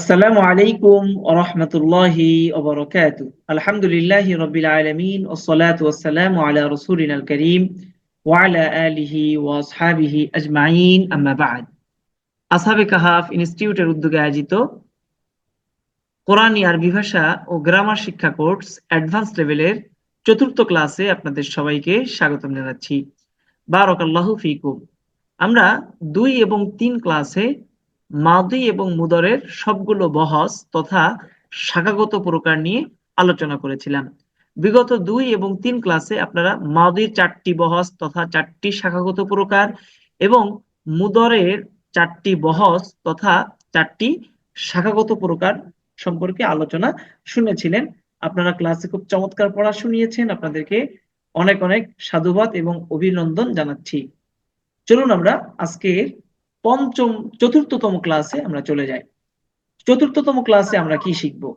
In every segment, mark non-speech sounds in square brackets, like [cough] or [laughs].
আসসালামু আলাইকুম ওয়া রাহমাতুল্লাহি ওয়া বারাকাতু আলহামদুলিল্লাহি রাব্বিল আলামিন ওয়াস সালাতু ওয়াস সালামু আলা কারীম ওয়া আলা আলিহি ওয়া আসহাবিহি আজমাইন। আসহাবে কাহাফ ইনস্টিটিউটের উদ্যোগে আয়োজিত কোরআনী আরবি ভাষা ও গ্রামার শিক্ষা কোর্স অ্যাডভান্স লেভেলের চতুর্থ ক্লাসে আপনাদের সবাইকে স্বাগতম জানাচ্ছি। বারাকাল্লাহু ফিকুম। আমরা দুই এবং তিন ক্লাসে মাদি এবং মুদরের সবগুলো বহস তথা শাখাগত প্রকার নিয়ে আলোচনা করেছিলাম। বিগত দুই এবং তিন ক্লাসে আপনারা মাদির চারটি বহস তথা চারটি শাখাগত প্রকার এবং মুদরের চারটি বহস তথা চারটি শাখাগত প্রকার সম্পর্কে আলোচনা শুনেছিলেন। আপনারা ক্লাসে খুব চমৎকার পড়া শুনিয়েছেন। আপনাদেরকে অনেক অনেক সাধুবাদ এবং অভিনন্দন জানাচ্ছি। চলুন আমরা আজকের পঞ্চম চতুর্থতম ক্লাসে আমরা চলে যাই। চতুর্থতম ক্লাসে আমরা কি শিখব?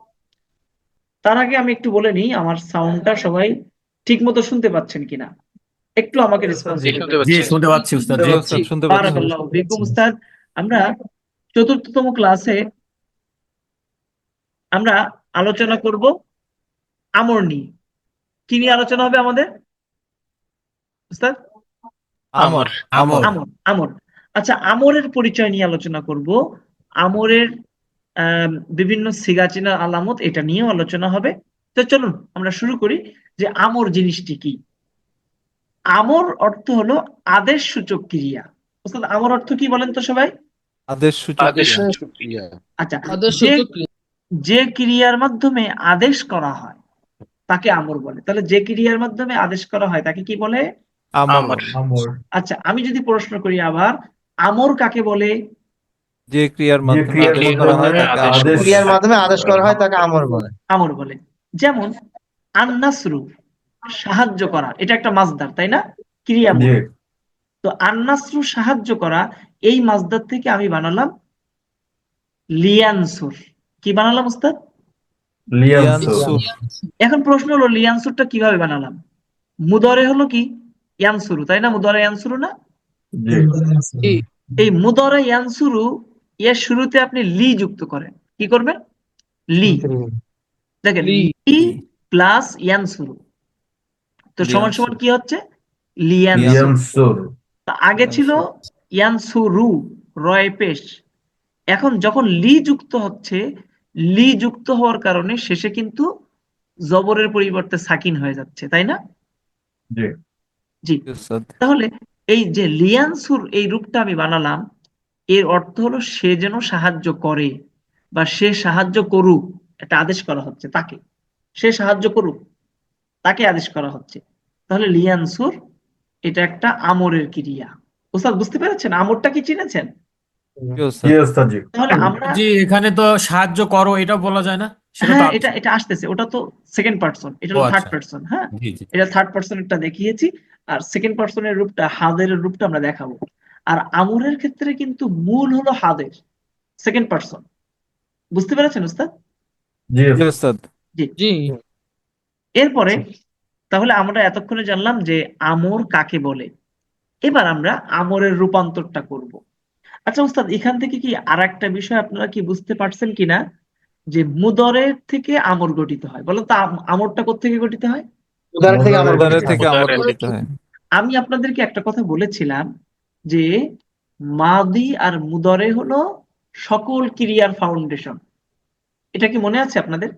তার আগে আমি একটু বলে নিই আমার সাউন্ডটা সবাই ঠিক মতো শুনতে পাচ্ছেন কিনা? একটু আমাকে রেসপন্স শুনতে পাচ্ছি। উস্তাদ জি। জি, শুনতে পাচ্ছি। বারাকাল্লাহু ফিকুম উস্তাদ। আমরা চতুর্থতম ক্লাসে আমরা আলোচনা করব আমর নিয়ে। কি নিয়ে আলোচনা হবে আমাদের? উস্তাদ? আমর। আমর আমর। আচ্ছা আমরের পরিচয় নিয়ে আলোচনা করব। আমরের আম, বিভিন্ন সিগাচিনা আলামত এটা নিয়েও আলোচনা হবে। তো চলুন আমরা শুরু করি যে আমর জিনিসটি কি? আমর অর্থ হলো আদেশ সূচক ক্রিয়া। ওস্তাদ আমর অর্থ কি বলেন তো সবাই? আদেশ সূচক ক্রিয়া। আচ্ছা যে ক্রিয়ার মাধ্যমে আদেশ করা হয় তাকে আমর বলে। তাহলে যে ক্রিয়ার মাধ্যমে আদেশ করা হয় তাকে কি বলে? আমর। আমর। আচ্ছা আমি যদি প্রশ্ন করি আবার আমর কাকে বলে? যে ক্রিয়ার মাধ্যমে ক্রিয়ার আদেশ করা হয় মাধ্যমে তাকে আদেশ আমর বলে। ক্রিয়ার মাধ্যমে আদেশ করা হয় তাকে আমর বলে। আমর বলে। যেমন আন্নাসরু সাহায্য করা এটা একটা মাসদার তাই না? ক্রিয়া তো আন্নাসরু সাহায্য করা এই মাসদার থেকে আমি বানালাম লিয়ানসুর। কি বানালাম উস্তাদ। এখন প্রশ্ন হলো লিয়ানসুরটা কীভাবে বানালাম? মুদরে হলো কি? ইয়ানসুরু তাই না? মুদরে ইয়ানসুরু না। এই মুদরে ইয়ানসুরু এর শুরুতে আপনি লি যুক্ত করেন। কি করবেন? লি। দেখেন লি। প্লাস ইয়ানসুরু। তো সমান সমান কি হচ্ছে? লিয়ানসুর আগে ছিল ইয়ানসুরু রয় পেশ। এখন যখন লি যুক্ত হচ্ছে লি যুক্ত হওয়ার কারণে শেষে কিন্তু জবরের পরিবর্তে সাকিন হয়ে যাচ্ছে তাই না? জি। তাহলে এই যে লিয়ানসুর এই রূপটা আমি বানালাম এর অর্থ হলো সে যেন সাহায্য করে বা সে সাহায্য করুক একটা আদেশ করা হচ্ছে তাকে। সে সাহায্য করুক তাকে আদেশ করা হচ্ছে। তাহলে লিয়ানসুর এটা একটা আমরের ক্রিয়া। ওস্তাদ বুঝতে পেরেছেন? আমরটা কি চিনেছেন? তাহলে আমরা জি এখানে তো সাহায্য করো এটা বলা যায় না? হ্যাঁ এটা এটা আসতেছে। ওটা তো সেকেন্ড পার্সন এটা হলো আচ্ছা। থার্ড পার্সন হ্যাঁ এটা থার্ড পার্সনেরটা দেখিয়েছি। আর সেকেন্ড পার্সনের রূপটা হাদের রূপটা আমরা দেখাবো। আর আমরের ক্ষেত্রে কিন্তু মূল হলো হাদের সেকেন্ড পার্সন বুঝতে পেরেছেন উস্তাদ জি। উস্তাদ। জি। এরপরে তাহলে আমরা এতক্ষণে জানলাম যে আমর কাকে বলে? এবার আমরা আমরের রূপান্তরটা করব। আচ্ছা উস্তাদ এখান থেকে কি আর একটা বিষয় আপনারা কি বুঝতে পারছেন কিনা? যে মুদরের থেকে আমর গঠিত হয়। বলো তো আম- আমরটা কোত্থেকে গঠিত হয়? থেকে আমর উদারে বলে থেকে আমর উদারে গঠিত হয়। আমি আপনাদেরকে একটা কথা বলেছিলাম যে মাদি আর মুদরে হলো সকল ক্রিয়ার ফাউন্ডেশন। এটা কি মনে আছে আপনাদের?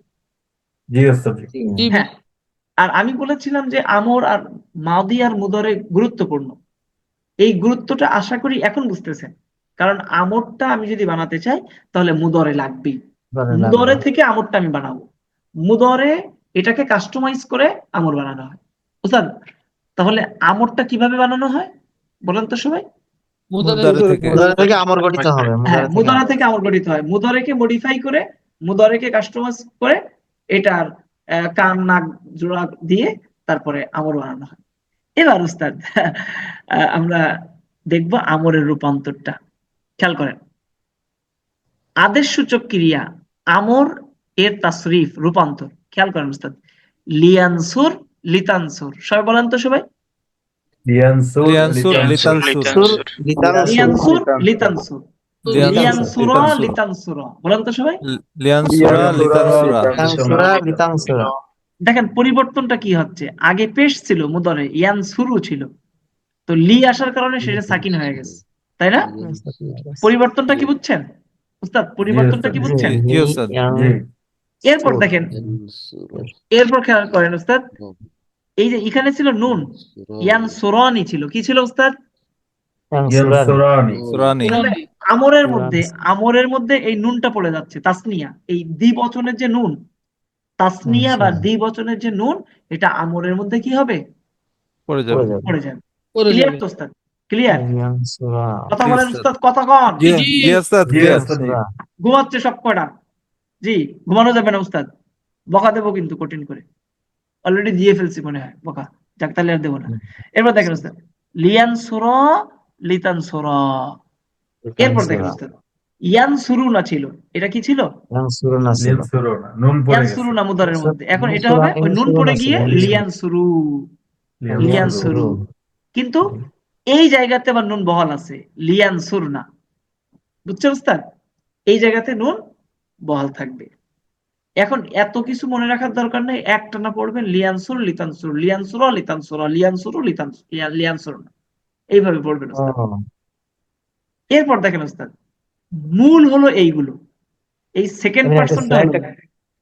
হ্যাঁ। আর আমি বলেছিলাম যে আমর আর মাদি আর মুদরে গুরুত্বপূর্ণ। এই গুরুত্বটা আশা করি এখন বুঝতেছেন। কারণ আমরটা আমি যদি বানাতে চাই তাহলে মুদরে লাগবেই। মুদরে থেকে আমরটা আমি বানাবো। মুদরে এটাকে কাস্টমাইজ করে আমর বানানো হয়। বুঝলেন? তাহলে আমরটা কীভাবে বানানো হয়? বলেন তো সবাই। মুদারে মুদারে থেকে উদাহরণ থেকে আমর গঠিত হবে হ্যাঁ। মুদারে থেকে আমর। গঠিত হয়। মুদরেকে মডিফাই করে মুদরেকে কাস্টমাইজ করে এটার আহ, কান নাক জোড়া দিয়ে তারপরে আমর বানানো হয়। এবার উস্তাদ আহ, আমরা দেখব আমরের রূপান্তরটা। খেয়াল করেন। আদেশ সূচক ক্রিয়া আমর এর তাসরিফ রূপান্তর। খেয়াল করেন উস্তাদ। লিয়ানসুর লিতানসুর। সবাই বলেন তো সবাই। লিয়ানসুর লিয়ানসুর, লিতানসুর। লিতানসুর। লিতানসুর, লিয়ানসুর লিতানসুর। লিয়ানসুরা। লিতানসুরা। বলেন তো সবাই। লিয়ানসুরা লিতানসুরা। লিতাংসুরা লিতাংসুরা দেখেন পরিবর্তনটা কি হচ্ছে? আগে পেশ ছিল মুদরে ইয়ানসুরু ছিল। তো লি আসার কারণে সেটা সাকিন হয়ে গেছে। তাই না? পরিবর্তনটা কি বুঝছেন? উস্তাদ পরিবর্তনটা কি বুঝছেন? জি এরপর দেখেন এরপর খেয়াল করেন উস্তাদ এই যে এখানে ছিল নুন ইয়ান সোরানি ছিল। কি ছিল উস্তাদ? আমরের মধ্যে আমরের মধ্যে এই নুনটা পড়ে যাচ্ছে তাসনিয়া। এই দ্বিবচনের যে নুন তাসনিয়া বা। দ্বিবচনের যে নুন এটা আমরের মধ্যে কি হবে? পড়ে যাবে। পড়ে যাবে। উস্তাদ? ক্লিয়ার কথা বলেন উস্তাদ। কথা কন। জি জি। ওস্তাদ জি লিয়াংসুরা ঘুমাচ্ছে সব কটা জি ঘুমানো যাবে না উস্তাদ। বকা দেবো কিন্তু কঠিন করে। অলরেডি দিয়ে ফেলছি মনে হয় বকা। যাক তাহলে আর দেবো না। এরপর দেখেন উস্তাদ। লিয়ান সুর লিতান সুর। এরপর দেখেন উস্তাদ। ইয়ান সুরু না ছিল? এটা কি ছিল? না ইয়ান সুরু না মুদারের মধ্যে। এখন এটা হবে ওই নুন পড়ে গিয়ে লিয়ান সুরু। লিয়ান সুরু। কিন্তু এই জায়গাতে আবার নুন বহাল আছে লিয়ান সুর না বুঝছেন উস্তাদ? এই জায়গাতে নুন বহাল থাকবে। এখন এত কিছু মনে রাখার দরকার নেই একটানা পড়বেন লিয়ানসুর লিতানসুর লিয়ানসুর লিতানসুর লিয়ানসুর লিতানসুর লিয়ানসুর এইভাবে পড়বেন এরপর দেখেন উস্তাদ মূল হলো এইগুলো। এই সেকেন্ড পার্সনটা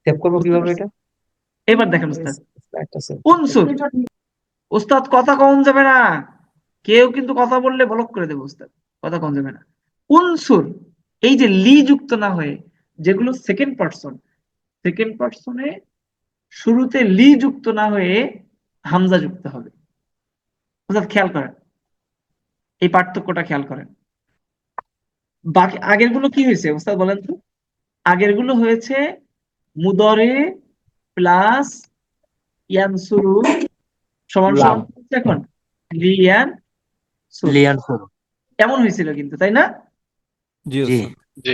সেভ করব কীভাবে এটা? এবার দেখেন save উনসুর। উস্তাদ কথা কম যাবে না। কেউ কিন্তু কথা বললে ব্লক করে দেবে উস্তাদ কথা কম যাবে না। উনসুর এই যে লি যুক্ত না হয়ে যেগুলো সেকেন্ড পার্সন সেকেন্ড পার্সনে শুরুতে লি যুক্ত না হয়ে হামজা যুক্ত হবে। উস্তাদ খেয়াল করেন। এই পার্থক্যটা খেয়াল করেন। বাকি আগেরগুলো কি হয়েছে উস্তাদ বলেন তো? আগেরগুলো হয়েছে মুদরে প্লাস ইয়ানসুরু সমান সমান এখন লিয়ান সুর। এমন হয়েছিল কিন্তু তাই না? জি জি।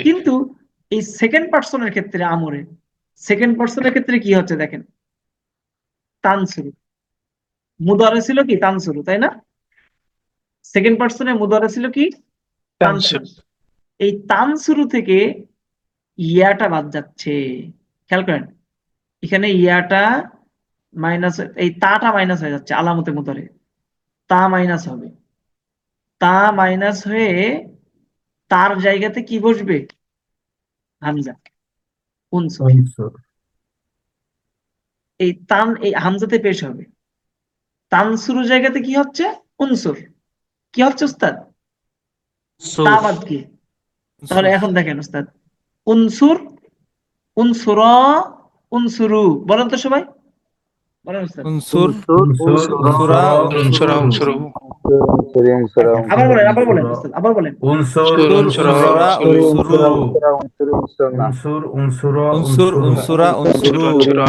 কিন্তু এই সেকেন্ড পার্সনের ক্ষেত্রে আমরে সেকেন্ড পার্সনের ক্ষেত্রে কি হচ্ছে দেখেন? তানসুরু। মুদারে ছিল কি? তানসুরু তাই না? সেকেন্ড পার্সনে মুদারে ছিল কি? তানসুরু। এই তানসুরু থেকে ইয়াটা বাদ যাচ্ছে। খেয়াল করেন এখানে ইয়াটা মাইনাস এই তাটা মাইনাস হয়ে যাচ্ছে আলামতে মুদারে। তা মাইনাস হবে। তা মাইনাস হয়ে তার জায়গাতে কি বসবে? হামজা। এই তান এই হামজাতে পেশ হবে। তানসুরু জায়গাতে কি হচ্ছে? উনসুর। কি হচ্ছে উস্তাদ? তা বাদ কি? তাহলে এখন দেখেন উস্তাদ। উনসুর উনসুর উনসুরু। বলেন তো সবাই। বলেন উস্তাদ। উনসুর উনসুরা উনসুরা। উনসুরা। আবার বলেন আবার বলেন উস্তাদ আবার বলেন উনসুর উনসুরা উনসুরু উনসুর উনসুর উনসুর উনসুরা উনসুরু উনসুরা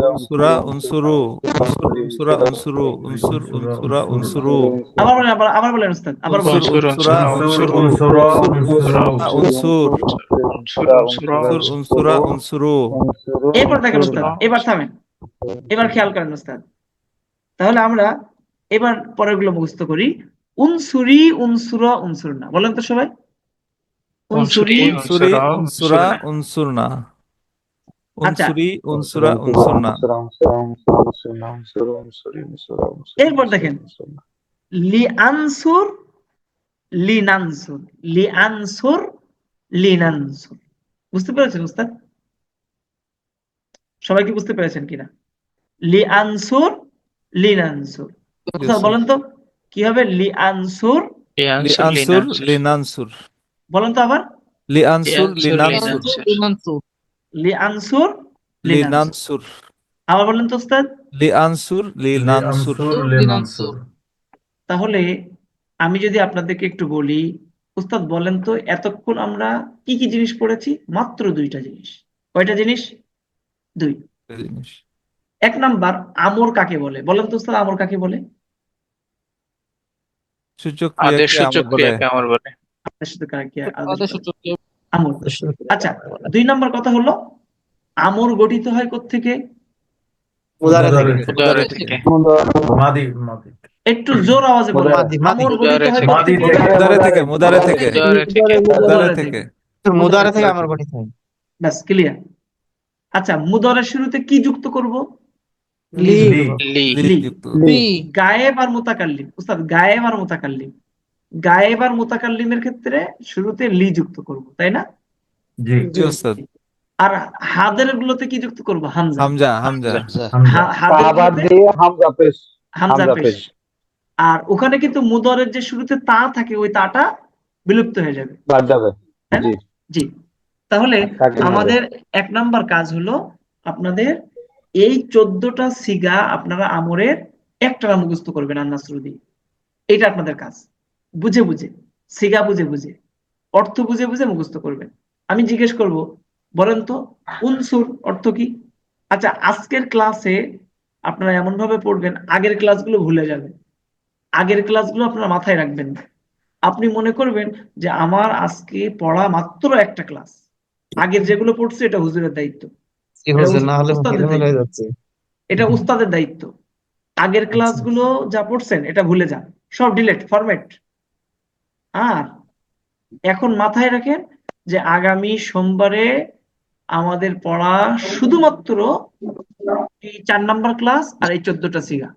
উনসুরা উনসুরু উনসুরা উনসুরু উনসুর উনসুরা উনসুরু আবার বলেন আবার আবার বলেন উস্তাদ আবার বলেন উনসুরা উনসুর উনসুরু উনসুর উনসুর উনসুর উনসুর উনসুরা উনসুরু এরপর দেখেন উস্তাদ এবার থামেন এবার খেয়াল করেন উস্তাদ তাহলে আমরা এবার পরেরগুলো মুখস্থ করি। উনসুরি উনসুরা উনসুরনা বলেন তো সবাই। উনসুরি উনসুরি উনসুরা উনসুরনা। উনসুরি উনসুরা উনসুরনা। এরপর দেখেন। লিআনসুর লিনানসুর লিআনসুর লিনানসুর। বুঝতে পেরেছেন উস্তাদ? সবাই কি বুঝতে পেরেছেন কিনা? লিআনসুর লিনানসুর। উস্তাদ বলেন তো কি হবে? লিআনসুর? লিআনসুর লিনানসুর। বলেন তো আবার। লিআনসুর লিনানসুর। লিনানসুর। লিআনসুর? লিনানসুর। লিনানসুর আবার বলেন তো উস্তাদ। লিআনসুর লিনানসুর। লিনানসুর। তাহলে আমি যদি আপনাদেরকে একটু বলি উস্তাদ বলেন তো এতক্ষণ আমরা কি কি জিনিস পড়েছি? মাত্র দুইটা জিনিস। কয়টা জিনিস? দুই। এক নাম্বার আমর কাকে বলে? বলেন তো উস্তাদ আমর কাকে বলে? সূচক আদেশ ক্রিয়াকে সূচক আমর বলে। বলে। আদেশ সূচক কাকে আদেশ আদেশ বলে? সূচক ক্রিয়া আমর আচ্ছা দুই নাম্বার কথা হলো আমর গঠিত হয় কোত্থেকে? মুদারে থেকে। উদাহরণ থেকে। মাদি মাদি। একটু জোর আওয়াজে বলেন। মাদি, মাদি। আমর গঠিত হয় থেকে? মুদারে থেকে। মুদারে থেকে মুদারে থেকে। মুদারে আমার গঠিত হয়। ব্যাস ক্লিয়ার। আচ্ছা মুদরের শুরুতে কি যুক্ত করব? গায়েব আর মুতাকাল্লিম। উস্তাদ গায়েব আর মুতাকাল্লিম। গায়েব আর মুতাকাল্লিমের ক্ষেত্রে শুরুতে লি যুক্ত করব তাই না? জি জি আর হাদের গুলোতে কি যুক্ত করব? হামজা। হামজা হামজা। হাদের দিয়ে হামজা পেশ। হামজা পেশ। আর ওখানে কিন্তু মুদরের যে শুরুতে তা থাকে ওই তাটা বিলুপ্ত হয়ে যাবে। বাদ যাবে? জি। জি। তাহলে আমাদের এক নাম্বার কাজ হলো আপনাদের এই চোদ্দটা সিগা আপনারা আমরের একটা মুখস্থ করবেন আন্নাসরু দিয়ে এটা আপনাদের কাজ। বুঝে বুঝে, সিগা বুঝে বুঝে, অর্থ বুঝে বুঝে মুখস্থ করবেন। আমি জিজ্ঞেস করব, বলেন তো, উনসুর অর্থ কি? আচ্ছা আজকের ক্লাসে আপনারা এমন ভাবে পড়বেন, আগের ক্লাসগুলো ভুলে যাবেন। আগের ক্লাসগুলো আপনারা মাথায় রাখবেন আপনি মনে করবেন যে আমার আজকে পড়া মাত্র একটা ক্লাস। আগের যেগুলো পড়ছে, এটা হুজুরের দায়িত্ব। কি হচ্ছে না হলে হয়ে যাচ্ছে। এটা উস্তাদের দায়িত্ব। আগের ক্লাসগুলো যা পড়ছেন এটা ভুলে যান। সব ডিলেট ফরম্যাট। আর এখন মাথায় রাখেন যে আগামী সোমবারে আমাদের পড়া শুধুমাত্র এই চার নাম্বার ক্লাস আর এই চোদ্দটা সিগা।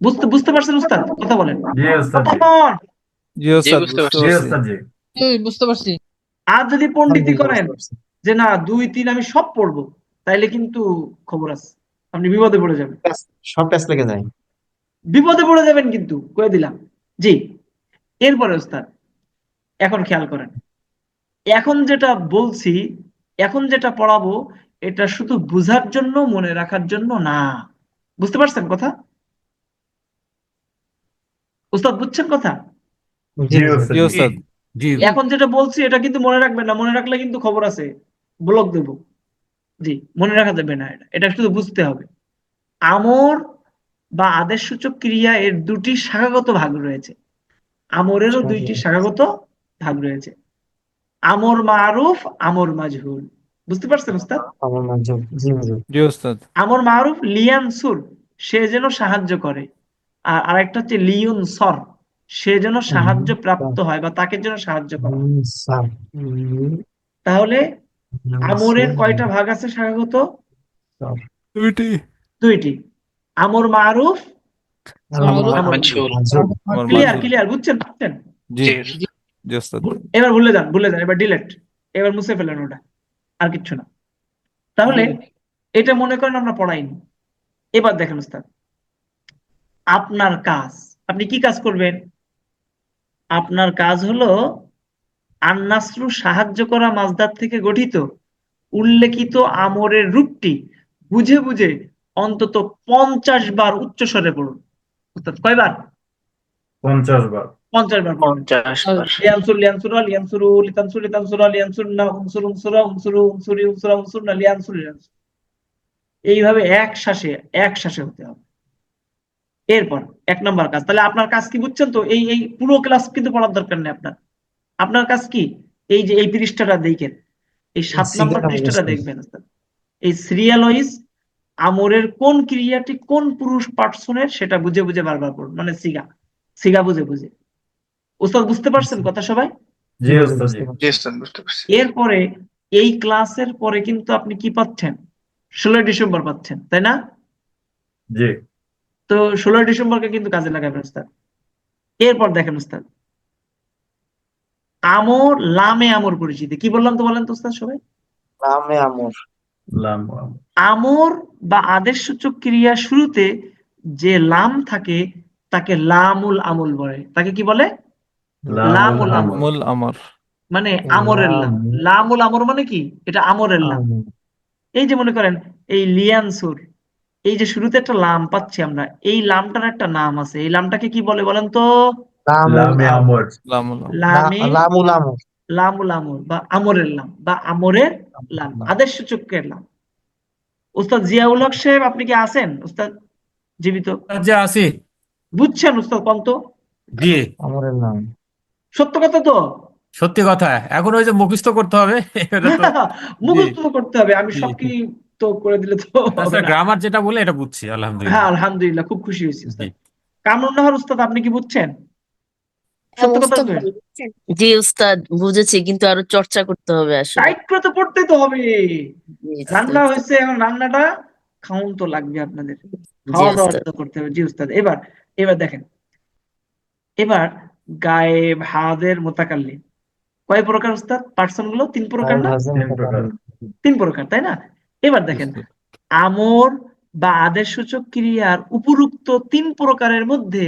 বুঝতে বুঝতে পারছেন উস্তাদ? কথা বলেন। আর যদি পণ্ডিতি আমি করেন যে না দুই তিন আমি সব পড়ব তাইলে কিন্তু খবর আছে। আপনি বিপদে পড়ে যাবেন। সব টেস্ট লেগে যায়। বিপদে পড়ে যাবেন কিন্তু কয়ে দিলাম। জি এরপরে ওস্তাদ এখন খেয়াল করেন। এখন যেটা বলছি এখন যেটা পড়াবো এটা শুধু বুঝার জন্য মনে রাখার জন্য না। বুঝতে পারছেন কথা? উস্তাদ বুঝছেন কথা? এখন যেটা বলছি এটা কিন্তু মনে রাখবেন না। মনে রাখলে কিন্তু খবর আছে। ব্লক দেব। জি মনে রাখা যাবে না এটা। এটা শুধু বুঝতে হবে। আমর বা আদেশসূচক ক্রিয়া এর দুটি শাখাগত ভাগ রয়েছে। আমরেরও দুইটি শাখাগত ভাগ রয়েছে। আমর মারুফ আমর মাজহুল। বুঝতে পারছেন উস্তাদ? আমার মাঝে জি জি। ওস্তাদ আমর মারুফ লিয়ানসুর সে যেন সাহায্য করে। আর আরেকটা হচ্ছে লিউন সর সে যেন সাহায্য প্রাপ্ত হয় বা তাকে যেন সাহায্য করে তাহলে আমরের কয়টা ভাগ আছে শাখাগত দুইটি। দুইটি। আমর মারুফ ক্লিয়ার ক্লিয়ার বুঝছেন বুঝছেন? এবার ভুলে যান ভুলে যান এবার ডিলেট এবার মুছে ফেলেন ওটা আর কিচ্ছু না। তাহলে এটা মনে করেন আমরা পড়াইনি। এবার দেখেন উস্তাদ আপনার কাজ আপনি কি কাজ করবেন? আপনার কাজ হলো আন্নাসরু সাহায্য করা মাজদার থেকে গঠিত। উল্লেখিত আমরের রূপটি বুঝে বুঝে অন্তত পঞ্চাশ বার উচ্চস্বরে পড়ুন। উস্তাদ কয়বার? পঞ্চাশ বার। পঞ্চাশ বার পঞ্চাশ লিয়ানসুর লিয়ানসুরা লিয়ানসুরু লিতানসুর লিতানসুরা লিয়ানসুরনা উনসুর উনসুরা উনসুরু উনসুরি উনসুরা উনসুরনা লিয়ানসুর লিয়ানসুর। এইভাবে এক শ্বাসে এক শ্বাসে হতে হবে। এরপর এক নম্বর কাজ। তাহলে আপনার কাজ কি বুঝছেন তো? এই এই পুরো ক্লাস কিন্তু পড়ার দরকার নেই আপনার। আপনার কাজ কি? এই যে এই পৃষ্ঠাটা দেখেন এই সাত নম্বর পৃষ্ঠাটা দেখবেন। এই সিরিয়াল ওয়াইজ আমরের কোন ক্রিয়াটি কোন পুরুষ পার্সনের সেটা বুঝে বুঝে বারবার পড়ুন। মানে সিগা সিগা বুঝে বুঝে। ওস্তাদ বুঝতে পারছেন কথা সবাই? জি ওস্তাদ জি জি ওস্তাদ বুঝতে পারছি। এরপরে এই ক্লাসের পরে কিন্তু আপনি কি পাচ্ছেন? ষোলোই ডিসেম্বর পাচ্ছেন তাই না? জি। তো ষোলোই ডিসেম্বরকে কিন্তু কাজে লাগাবেন উস্তাদ এরপর দেখেন উস্তাদ আমর লামে আমর পরিচিতি। কি বললাম তো বলেন তো উস্তাদ সবাই? নামে আমর। আমর। বা আদেশ সূচক ক্রিয়া শুরুতে যে লাম থাকে তাকে লামুল আমল বলে। তাকে কি বলে? লামুল আমর। মূল আমর। মানে আমরের লাম। লাম। লামুল আমর মানে কি? এটা আমরের লাম। এই যে মনে করেন এই লিয়ানসুর এই যে শুরুতে একটা লাম পাচ্ছি আমরা এই লামটার একটা নাম আছে। এই লামটাকে কি বলে বলেন তো? লামে আমর। আমর লামুল আমর লামে। লা- লামুল আমর লামুল বা আমরের লাম বা আমরের লাম আদেশ সূচকের লাম। উস্তাদ জিয়াউল হক সাহেব আপনি কি আছেন? উস্তাদ জীবিত। আছি। বুঝছেন উস্তাদ কোন তো জি। আমরের নাম সত্য কথা তো? সত্যি কথা। এখন ওই যে মুখস্থ করতে হবে। এটা মুখস্থ করতে হবে। আমি। সব কি তো করে দিলে তো হবে আচ্ছা গ্রামার যেটা বলে এটা বুঝছি আলহামদুলিল্লাহ। হ্যাঁ আলহামদুলিল্লাহ খুব খুশি হয়েছি কামরুন্নাহার উস্তাদ আপনি কি বুঝছেন হ্যাঁ সত্য কথা মুস্তাফা বলবেন জি উস্তাদ বুঝেছি কিন্তু আরও চর্চা করতে হবে আসলে। টাইট করে তো পড়তেই তো হবে। রান্না হয়েছে এখন রান্নাটা খাউন তো লাগবে আপনাদের। খাওয়া দাওয়া করতে হবে। জি উস্তাদ এবার এবার দেখেন। এবার গায়েব হাদের মোতাকাল্লিম কয় প্রকার উস্তাদ? পার্সনগুলো তিন প্রকার না? তিন প্রকার। তাই না? এবার দেখেন আমর বা আদেশ সূচক ক্রিয়ার উপরুক্ত তিন প্রকারের মধ্যে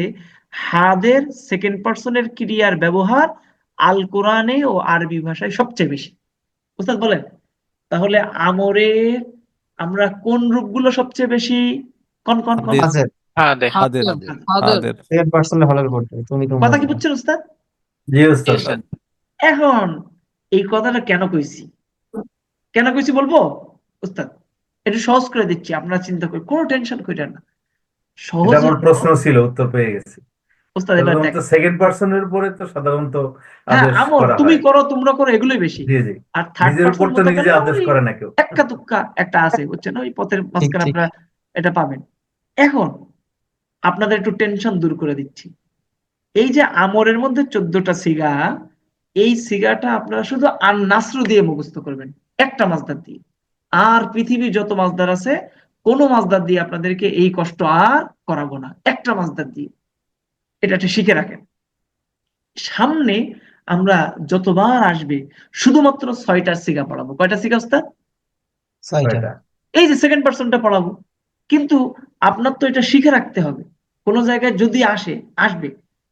হাদের সেকেন্ড পার্সনের ক্রিয়ার ব্যবহার আল কোরআনে ও আরবি ভাষায় সবচেয়ে বেশি। উস্তাদ বলেন তাহলে আমরের আমরা কোন রূপগুলো সবচেয়ে বেশি কন কন কন? কথা কি বুঝছেন উস্তাদ এখন এই কথাটা কেন কইছি? কেন কইছি বলব? উস্তাদ একটু সহজ করে দিচ্ছি আপনারা চিন্তা করি কোনো টেনশন করেন না। সহজ এটা আমার প্রশ্ন ছিল উত্তর পেয়ে গেছি। উস্তাদ এবার দেখ সেকেন্ড পার্সনের উপরে তো সাধারণত হ্যাঁ আদেশ করা তুমি করো তোমরা করো এগুলোই বেশি। জি জি। আর থার্ড পার্সন তো নিজে আদেশ করে না কেউ। এক্কা দুক্কা একটা আছে বুঝছেন? ওই পথের মাঝখানে আপনারা এটা পাবেন। এখন আপনাদের একটু টেনশন দূর করে দিচ্ছি। এই যে আমরের মধ্যে চোদ্দটা সিগা এই সিগাটা আপনারা শুধু আর নাসরু দিয়ে মুখস্থ করবেন একটা মাছদার দিয়ে। আর পৃথিবীর যত মাছদার আছে কোনো মাছদার দিয়ে আপনাদেরকে এই কষ্ট আর করাবো না একটা মাছদার দিয়ে। এটা শিখে রাখেন। সামনে আমরা যতবার আসবে শুধুমাত্র ছয়টা সিগা পড়াবো। কয়টা সিগা ওস্তাদ। এই যে সেকেন্ড পার্সনটা পড়াবো। কিন্তু আপনার তো এটা শিখে রাখতে হবে। কোন জায়গায় যদি আসে আসবে।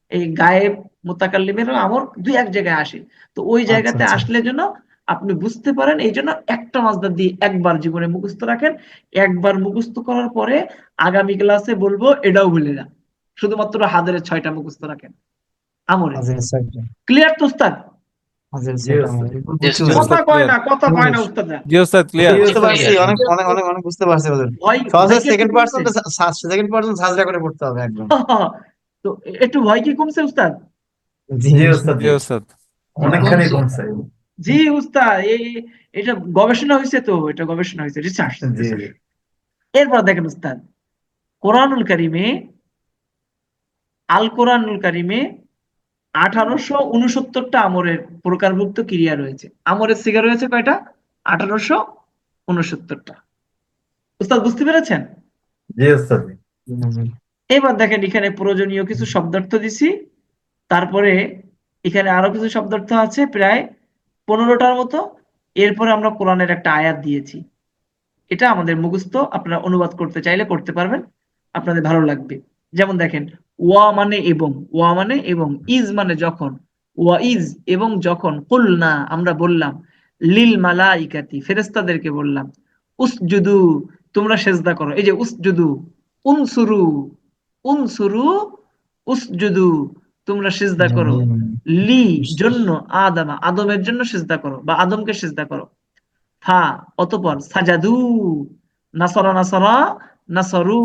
এই গায়েব মোতাকাল্লিমের আমর দুই এক জায়গায় আসে। তো ওই আচ্ছা, জায়গাতে আচ্ছা। আসলে যেন আপনি বুঝতে পারেন এই জন্য একটা মাসদার দিয়ে একবার জীবনে মুখস্থ রাখেন। একবার মুখস্থ করার পরে আগামী ক্লাসে বলব এটাও ভুলে না শুধুমাত্র হাজারের ছয়টা মুখস্থ রাখেন। আমরে। ক্লিয়ার তো উস্তাদ? হাজার জি, ছয়টা ওস্তাদ। আমাদের। জি, বুঝছি, ওস্তাদ। বুঝছি। কথা কয় না কথা কয় না উস্তাদরা জি ওস্তাদ ক্লিয়ার বুঝতে পারছি অনেক অনেক অনেক অনেক বুঝতে পারছি সহজে সেকেন্ড একটু সেকেন্ড পার্সন সাজরা করে পড়তে হবে একদম। [laughs] তো একটু ভয় কি কমছে উস্তাদ? জি জি ওস্তাদ জি ওস্তাদ অনেকখানি কমছে। জি উস্তাদ এই এটা গবেষণা হয়েছে তো এটা গবেষণা হয়েছে রিসার্চ। জি জি। এরপর দেখেন উস্তাদ কোরআনুল কারিমে আল কোরআনুল কারিমে আঠারোশো উনসত্তরটা আমরের প্রকারভুক্ত ক্রিয়া রয়েছে। আমরের সিগা রয়েছে কয়টা? আঠারোশো উনসত্তরটা। উস্তাদ বুঝতে পেরেছেন? এবার দেখেন এখানে প্রয়োজনীয় কিছু শব্দার্থ দিছি। তারপরে এখানে আরও কিছু শব্দার্থ আছে প্রায় পনেরোটার মতো। এরপরে আমরা কোরআনের একটা আয়াত দিয়েছি। এটা আমাদের মুখস্থ। আপনারা অনুবাদ করতে চাইলে করতে পারবেন। আপনাদের ভালো লাগবে। যেমন দেখেন ওয়া মানে এবং ওয়া মানে এবং ইজ মানে যখন ওয়া ইজ এবং যখন কুলনা আমরা বললাম লিল মালাইকাতি ফেরেশতাদেরকে বললাম উসজুদু তোমরা সেজদা করো এই যে উসজুদু উনসুরু উনসুরু উসজুদু তোমরা সিজদা করো। লি জন্য আদামা আদমের জন্য সেজদা করো বা আদমকে সিজদা করো। ফা অতপর সাজাদু নাসরা নাসরা। নাসরু।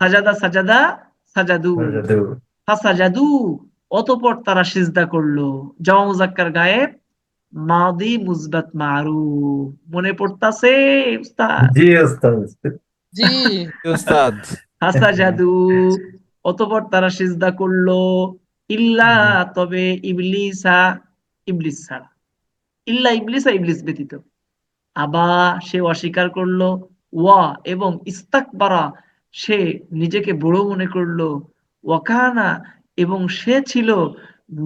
সাজাদা সাজাদা সাজাদু সাজাদু ফাসাজাদু অতপর তারা সিজদা করল। জামা মুজাক্কার গায়েব মাদি মুজবাত মারু মনে পড়তাছে উস্তাদ? জি ওস্তাদ জি। ওস্তাদ হাসাজাদু অতঃপর তারা সিজদা করল। ইল্লা তবে ইবলিসা ইবলিস ছাড়া। ইল্লা ইবলিসা ইবলিস ব্যতীত। আবা সে অস্বীকার করল ওয়া এবং ইস্তাকবারা সে নিজেকে বড় মনে করল, ওয়াকানা এবং সে ছিল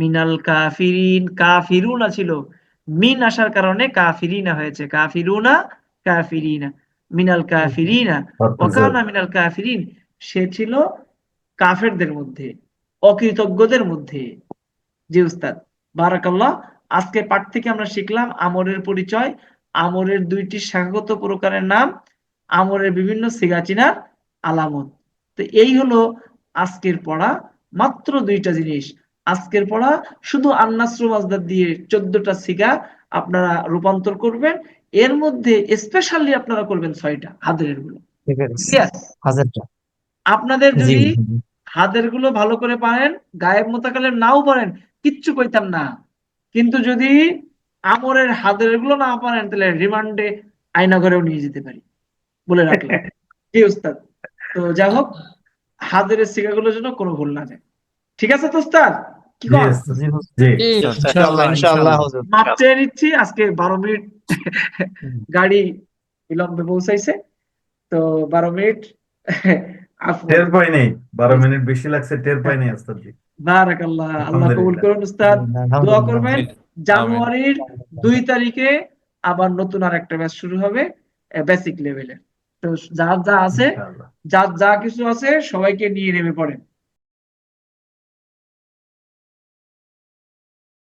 মিনাল কাফিরিন, কাফিরুনা ছিল। মিন আসার কারণে কাফিরিনা হয়েছে। কাফিরুনা, কাফিরিনা। মিনাল কাফিরিনা, ওয়াকানা মিনাল কাফিরিন। সে ছিল কাফেরদের মধ্যে, অকৃতজ্ঞদের মধ্যে। জি উস্তাদ, বারাকাল্লাহ। আজকে পাঠ থেকে আমরা শিখলাম আমরের পরিচয়। আমরের দুইটি শাখাগত প্রকারের নাম, আমরের বিভিন্ন সিগাচিনার আলামত। তো এই হলো আজকের পড়া। মাত্র দুইটা জিনিস। আজকের পড়া শুধু আন্নাসরু মাজদার দিয়ে চোদ্দটা সিগা আপনারা রূপান্তর করবেন। এর মধ্যে স্পেশালি আপনারা করবেন ছয়টা হাতেরগুলো আপনাদের যদি হাতেরগুলো ভালো করে পারেন গায়েব মোতাকালেম নাও পারেন কিচ্ছু কইতাম না। কিন্তু যদি আমরের হাতেরগুলো না পারেন তাহলে রিমান্ডে আয়নাঘরেও নিয়ে যেতে পারি। বলে রাখলাম। [laughs] জি উস্তাদ। তো যাই হোক হাজারের সিগাগুলোর জন্য কোনো ভুল না যায়। ঠিক আছে তো উস্তাদ? কি মাপ চেয়ে নিচ্ছি আজকে বারো মিনিট [laughs] গাড়ি বিলম্বে পৌঁছাইছে। তো বারো মিনিট। [laughs] টের পাই নেই বারো মিনিট বেশি লাগছে টের পাই নেই ওস্তাদ জি। বারাকাল্লাহ আল্লাহ কবুল করুন উস্তাদ। দোয়া করবেন জানুয়ারির দুই তারিখে আবার নতুন আর একটা ব্যাচ শুরু হবে বেসিক লেভেলে তো যার যা আছে যার যা কিছু আছে সবাইকে নিয়ে নেমে পড়েন।